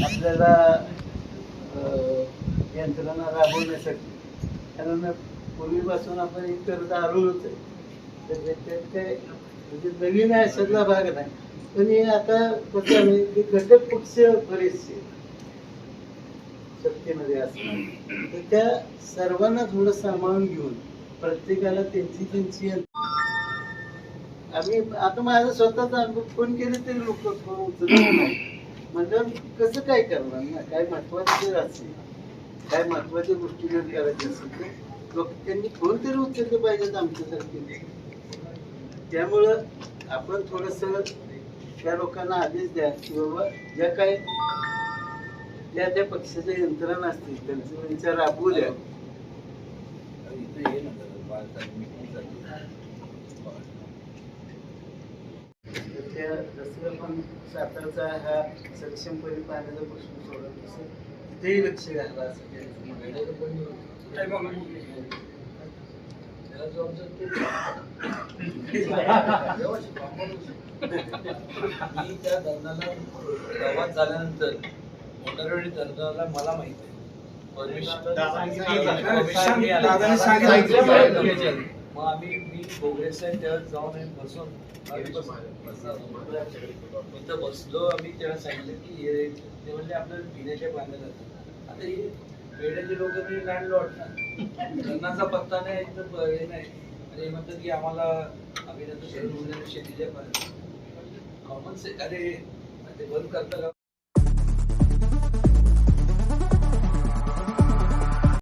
आपल्याला अं, यंत्रणा राबवण्यासाठी कारण पूर्वीपासून आपण हे करत आलोच आहे. तर काय म्हणजे नवीन आहे सगळा भाग नाही. पण हे आता कसं आहे की घटक पक्ष बरेचसे सत्तेमध्ये असतात तर त्या सर्वांना थोडं सांभाळून घेऊन प्रत्येकाला त्यांची त्यांची आम्ही आता माझा स्वतःचा अनुभव फोन केले तरी लोक फोन उचलत नाही म्हणजे कसं काय करणार ना? काय महत्वाचं असेल काय महत्त्वाच्या गोष्टी जर करायच्या असेल तर लोक त्यांनी फोन तरी उचलले पाहिजेत आमच्यासारखे. त्यामुळं आपण थोडस त्या लोकांना आदेश द्या की बाबा ज्या काय ज्या त्या पक्षाच्या यंत्रणा असतील त्यांचं त्यांच्या राबवू द्या. इथे ये ना जसं आपण सातारचा हा सक्षमपणे पाण्याचा प्रश्न सोडत तसं तिथेही लक्ष घाला असं त्यांचं. मी त्या धरणाला प्रवास झाल्यानंतर मोटारवाडी धरणाला मला माहीत आहे परमिशन दादांनी सांगितलं. मग आम्ही बोगरे साहेब त्यावेळेस जाऊन आम्ही बसून तिथं बसलो आम्ही तेव्हा सांगितलं की हे ते म्हणले आपल्याला पिण्याच्या पाण्याला आता हे वेड्याचे लोक म्हणजे लँडलॉर्ड धरणाचा पत्ता नाही तर हे नाही. आणि हे म्हणतात की आम्हाला शेती शेतीच्या पाण्यात कॉमन से अरे ते बंद करता का